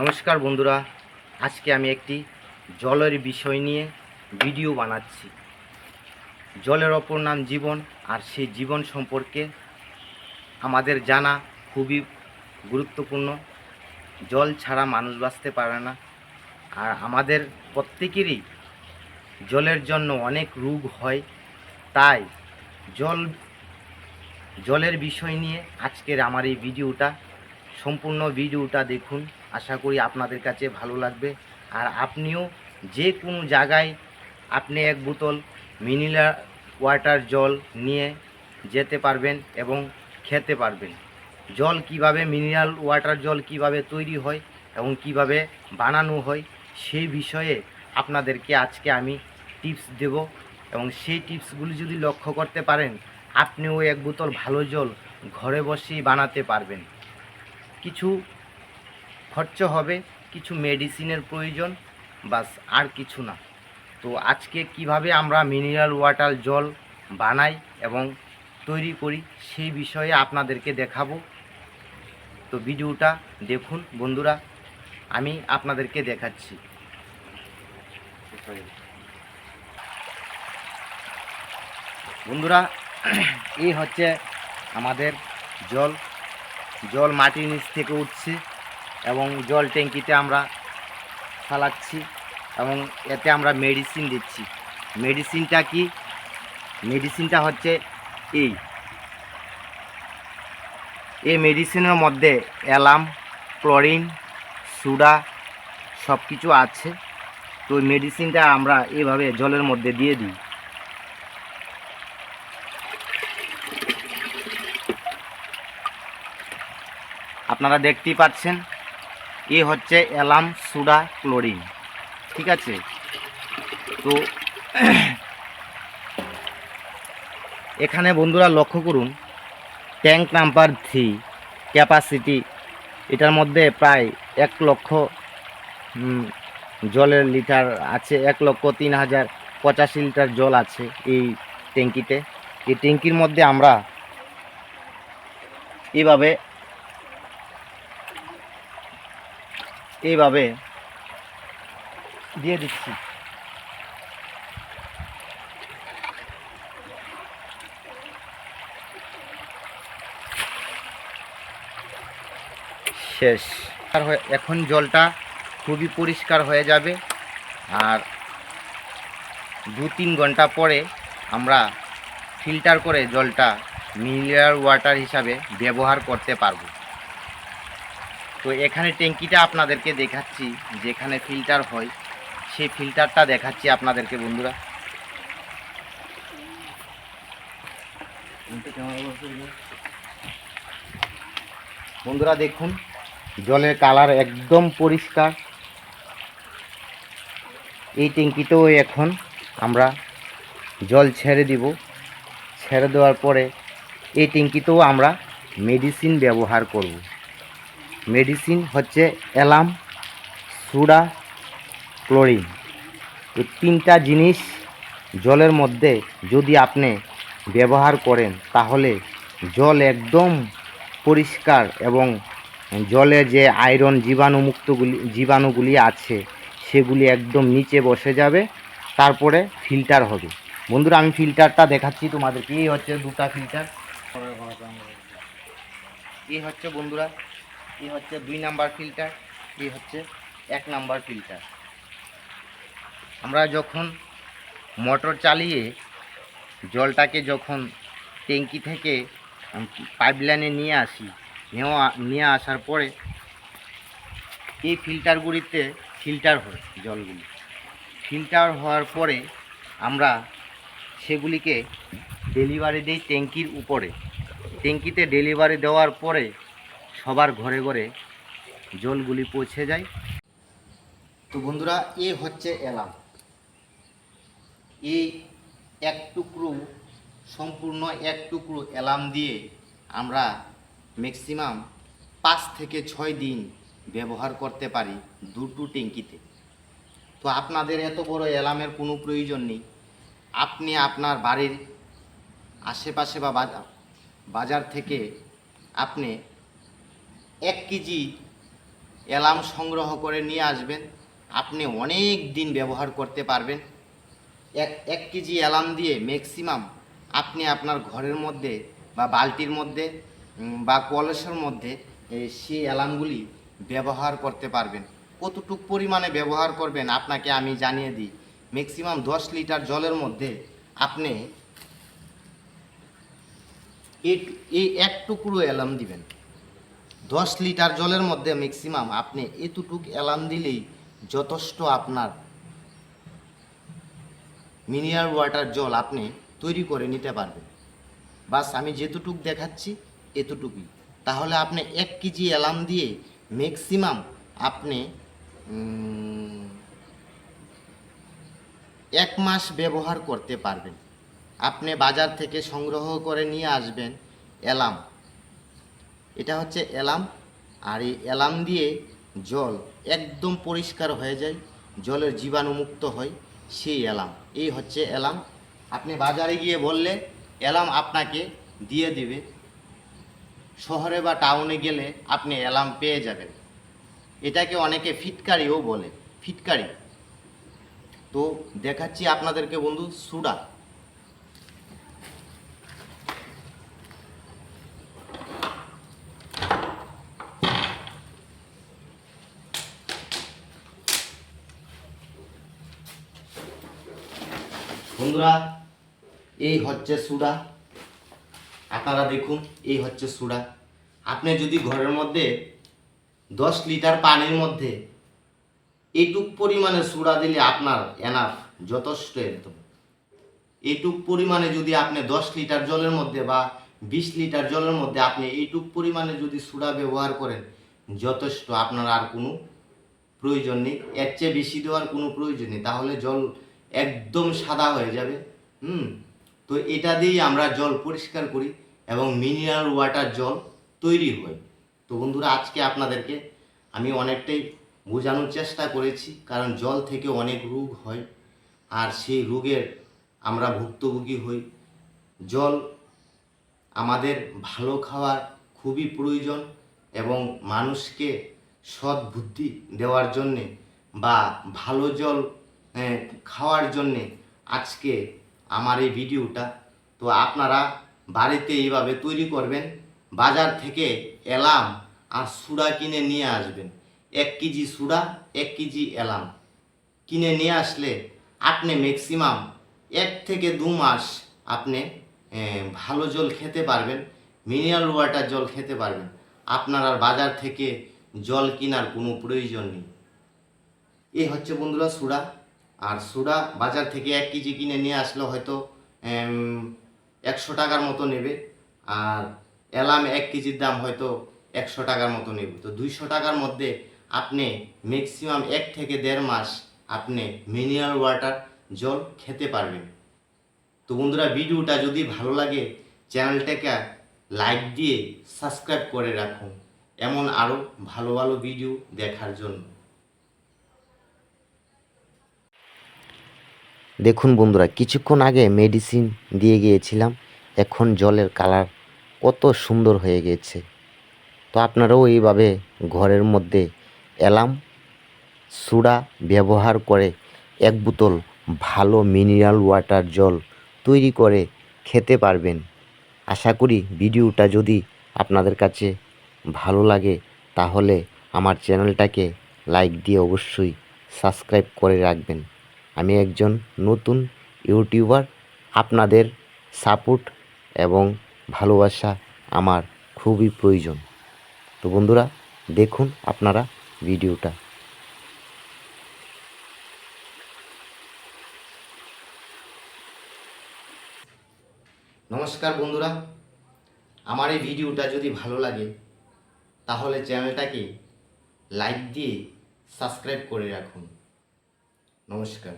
নমস্কার বন্ধুরা, আজকে আমি একটি জলের বিষয় নিয়ে ভিডিও বানাচ্ছি। জলের অপর নাম জীবন, আর সেই জীবন সম্পর্কে আমাদের জানা খুবই গুরুত্বপূর্ণ। জল ছাড়া মানুষ বাঁচতে পারে না, আর আমাদের প্রত্যেকেরই জলের জন্য অনেক রোগ হয়। তাই জল, জলের বিষয় নিয়ে আজকের আমার এই ভিডিওটা, সম্পূর্ণ ভিডিওটা দেখুন। আশা করি আপনাদের কাছে ভালো লাগবে। আর আপনিও যে কোনো জায়গায় আপনি এক বোতল মিনিরাল ওয়াটার জল নিয়ে যেতে পারবেন এবং খেতে পারবেন। জল কীভাবে মিনারেল ওয়াটার জল কীভাবে তৈরি হয় এবং কীভাবে বানানো হয় সেই বিষয়ে আপনাদেরকে আজকে আমি টিপস দেব এবং সেই টিপসগুলি যদি লক্ষ্য করতে পারেন, আপনিও এক বোতল ভালো জল ঘরে বসেই বানাতে পারবেন। কিছু খরচ হবে, কিছু মেডিসিনের প্রয়োজন, বাস আর কিছু না। তো আজকে কীভাবে আমরা মিনারেল ওয়াটার জল বানাই এবং তৈরি করি সেই বিষয়ে আপনাদেরকে দেখাবো। তো ভিডিওটা দেখুন বন্ধুরা, আমি আপনাদেরকে দেখাচ্ছি। বন্ধুরা, এই হচ্ছে আমাদের জল। জল মাটির নিচ থেকে উঠছে। এবং জল ট্যাঙ্কিতে আমরা চালাচ্ছি এবং এতে আমরা মেডিসিন দিচ্ছি। মেডিসিনটা কি? মেডিসিনটা হচ্ছে এই। এই মেডিসিনের মধ্যে অ্যালাম, ক্লোরিন, সুডা সব কিছু আছে। তো মেডিসিনটা আমরা এভাবে জলের মধ্যে দিয়ে দিই। আপনারা দেখতেই পাচ্ছেন এ হচ্ছে অ্যালাম সুডা ক্লোরিন। ঠিক আছে? তো এখানে বন্ধুরা লক্ষ্য করুন, ট্যাঙ্ক নাম্বার থ্রি, ক্যাপাসিটি, এটার মধ্যে প্রায় এক লক্ষ জলের লিটার আছে, এক লক্ষ তিন হাজার পঁচাশি লিটার জল আছে এই ট্যাঙ্কিতে। এই ট্যাঙ্কির মধ্যে আমরা এইভাবে এইভাবে দিয়ে দিচ্ছি। শেষ। আর এখন জলটা খুবই পরিষ্কার হয়ে যাবে। আর দু তিন ঘণ্টা পরে আমরা ফিল্টার করে জলটা মিনারেল ওয়াটার হিসাবে ব্যবহার করতে পারব। তো এখানে ট্যাঙ্কিটা আপনাদেরকে দেখাচ্ছি, যেখানে ফিল্টার হয়, সেই ফিল্টারটা দেখাচ্ছি আপনাদেরকে বন্ধুরা। বন্ধুরা দেখুন, জলের কালার একদম পরিষ্কার। এই ট্যাঙ্কিতেও এখন আমরা জল ছেড়ে দিব। ছেড়ে দেওয়ার পরে এই ট্যাঙ্কিতেও আমরা মেডিসিন ব্যবহার করব। মেডিসিন হচ্ছে অ্যালাম, সুডা, ক্লোরিন। এই তিনটা জিনিস জলের মধ্যে যদি আপনি ব্যবহার করেন, তাহলে জল একদম পরিষ্কার এবং জলে যে আয়রন জীবাণুমুক্তগুলি, জীবাণুগুলি আছে, সেগুলি একদম নিচে বসে যাবে, তারপরে ফিল্টার হবে। বন্ধুরা, আমি ফিল্টারটা দেখাচ্ছি তোমাদেরকে। এই হচ্ছে দুটা ফিল্টার। এই হচ্ছে বন্ধুরা এই হচ্ছে দুই নাম্বার ফিল্টার এই হচ্ছে এক নাম্বার ফিল্টার আমরা যখন মোটর চালিয়ে জলটাকে যখন ট্যাঙ্কি থেকে পাইপ লাইনে নিয়ে আসি, নেওয়া, নিয়ে আসার পরে এই ফিল্টারগুলিতে ফিল্টার হয় জলগুলি। ফিল্টার হওয়ার পরে আমরা সেগুলিকে ডেলিভারি দিই ট্যাঙ্কির উপরে। ট্যাঙ্কিতে ডেলিভারি দেওয়ার পরে সবার ঘরে ঘরে জলগুলি পৌঁছে যায়। তো বন্ধুরা, এ হচ্ছে এলাম এই এক টুকরো, সম্পূর্ণ এক টুকরো অ্যালার্ম দিয়ে আমরা ম্যাক্সিমাম পাঁচ থেকে ছয় দিন ব্যবহার করতে পারি দুটো ট্যাঙ্কিতে। তো আপনাদের এত বড় অ্যালার্মের কোনো প্রয়োজন নেই। আপনি আপনার বাড়ির আশেপাশে বা বাজার থেকে আপনি এক কেজি অ্যালার্ম সংগ্রহ করে নিয়ে আসবেন। আপনি অনেক দিন ব্যবহার করতে পারবেন। এক এক কেজি অ্যালার্ম দিয়ে ম্যাক্সিমাম আপনি আপনার ঘরের মধ্যে বা বালতির মধ্যে বা কলসের মধ্যে সেই অ্যালার্মগুলি ব্যবহার করতে পারবেন। কতটুক পরিমাণে ব্যবহার করবেন আপনাকে আমি জানিয়ে দিই। ম্যাক্সিমাম দশ লিটার জলের মধ্যে আপনি এক টুকরো অ্যালার্ম দিবেন। দশ লিটার জলের মধ্যে ম্যাক্সিমাম আপনি এতটুক অ্যালার্ম দিলেই যথেষ্ট আপনার মিনারেল ওয়াটার জল আপনি তৈরি করে নিতে পারবেন। বাস আমি যেতটুক দেখাচ্ছি এতটুকুই। তাহলে আপনি এক কেজি অ্যালার্ম দিয়ে ম্যাক্সিমাম আপনি এক মাস ব্যবহার করতে পারবেন। আপনি বাজার থেকে সংগ্রহ করে নিয়ে আসবেন অ্যালার্ম এটা হচ্ছে অ্যালার্ম, আর এই অ্যালার্ম দিয়ে জল একদম পরিষ্কার হয়ে যায়, জলের জীবাণুমুক্ত হয় সেই অ্যালার্ম। এই হচ্ছে অ্যালার্ম। আপনি বাজারে গিয়ে বললে অ্যালার্ম আপনাকে দিয়ে দিবে। শহরে বা টাউনে গেলে আপনি অ্যালার্ম পেয়ে যাবেন। এটাকে অনেকে ফিটকারিও বলে। ফিটকারি। তো দেখাচ্ছি আপনাদেরকে বন্ধু সুডা বন্ধুরা, এই হচ্ছে সুডা আপনারা দেখুন, এই হচ্ছে সুডা আপনি যদি ঘরের মধ্যে দশ লিটার পানির মধ্যে এইটুক পরিমাণে সুডা দিলে আপনার এনাফ যথেষ্ট। একদম এইটুক পরিমাণে যদি আপনি দশ লিটার জলের মধ্যে বা বিশ লিটার জলের মধ্যে আপনি এইটুক পরিমাণে যদি সুডা ব্যবহার করেন, যথেষ্ট। আপনার আর কোনো প্রয়োজন নেই। এর চেয়ে বেশি দেওয়ার কোনো প্রয়োজন নেই। তাহলে জল একদম সাদা হয়ে যাবে, হুম? তো এটা দিয়েই আমরা জল পরিষ্কার করি এবং মিনারেল ওয়াটার জল তৈরি হয়। তো বন্ধুরা, আজকে আপনাদেরকে আমি অনেকটাই বোঝানোর চেষ্টা করেছি, কারণ জল থেকে অনেক রোগ হয় আর সেই রোগের আমরা ভুক্তভোগী হই। জল আমাদের ভালো খাওয়ার খুবই প্রয়োজন এবং মানুষকে সৎ বুদ্ধি দেওয়ার জন্যে বা ভালো জল খাওয়ার জন্যে আজকে আমার এই ভিডিওটা। তো আপনারা বাড়িতে এইভাবে তৈরি করবেন, বাজার থেকে এলাম আর সুডা কিনে নিয়ে আসবেন। এক কেজি সুডা, এক কেজি এলাম। কিনে নিয়ে আসলে আপনি ম্যাক্সিমাম এক থেকে দু মাস আপনি ভালো জল খেতে পারবেন মিনারেল ওয়াটার জল খেতে পারবেন। আপনার আর বাজার থেকে জল কেনার কোনো প্রয়োজন নেই। এই হচ্ছে বন্ধুরা সুডা। আর সুডা বাজার থেকে এক কেজি কিনে নিয়ে আসলে হয়তো একশো টাকার মতো নেবে। আর এলাম এক কেজির দাম হয়তো একশো টাকার মতো নেবে। তো দুইশো টাকার মধ্যে আপনি ম্যাক্সিমাম এক থেকে দেড় মাস আপনি মিনারেল ওয়াটার জল খেতে পারবেন। তো বন্ধুরা, ভিডিওটা যদি ভালো লাগে, চ্যানেলটাকে লাইক দিয়ে সাবস্ক্রাইব করে রাখুন। এমন আরও ভালো ভালো ভিডিও দেখার জন্য। দেখুন বন্ধুরা, কিছুক্ষণ আগে মেডিসিন দিয়ে গিয়েছিলাম, এখন জলের কালার কত সুন্দর হয়ে গেছে। তো আপনারাও এইভাবে ঘরের মধ্যে অ্যালার্ম, সুডা ব্যবহার করে এক বোতল ভালো মিনারেল ওয়াটার জল তৈরি করে খেতে পারবেন। আশা করি ভিডিওটা যদি আপনাদের কাছে ভালো লাগে, তাহলে আমার চ্যানেলটাকে লাইক দিয়ে অবশ্যই সাবস্ক্রাইব করে রাখবেন। আমি একজন নতুন ইউটিউবার। আপনাদের সাপোর্ট এবং ভালোবাসা আমার খুবই প্রয়োজন। তো বন্ধুরা, দেখুন আপনারা ভিডিওটা। নমস্কার বন্ধুরা। আমার এই ভিডিওটা যদি ভালো লাগে, তাহলে চ্যানেলটাকে লাইক দিয়ে সাবস্ক্রাইব করে রাখুন। নমস্কার।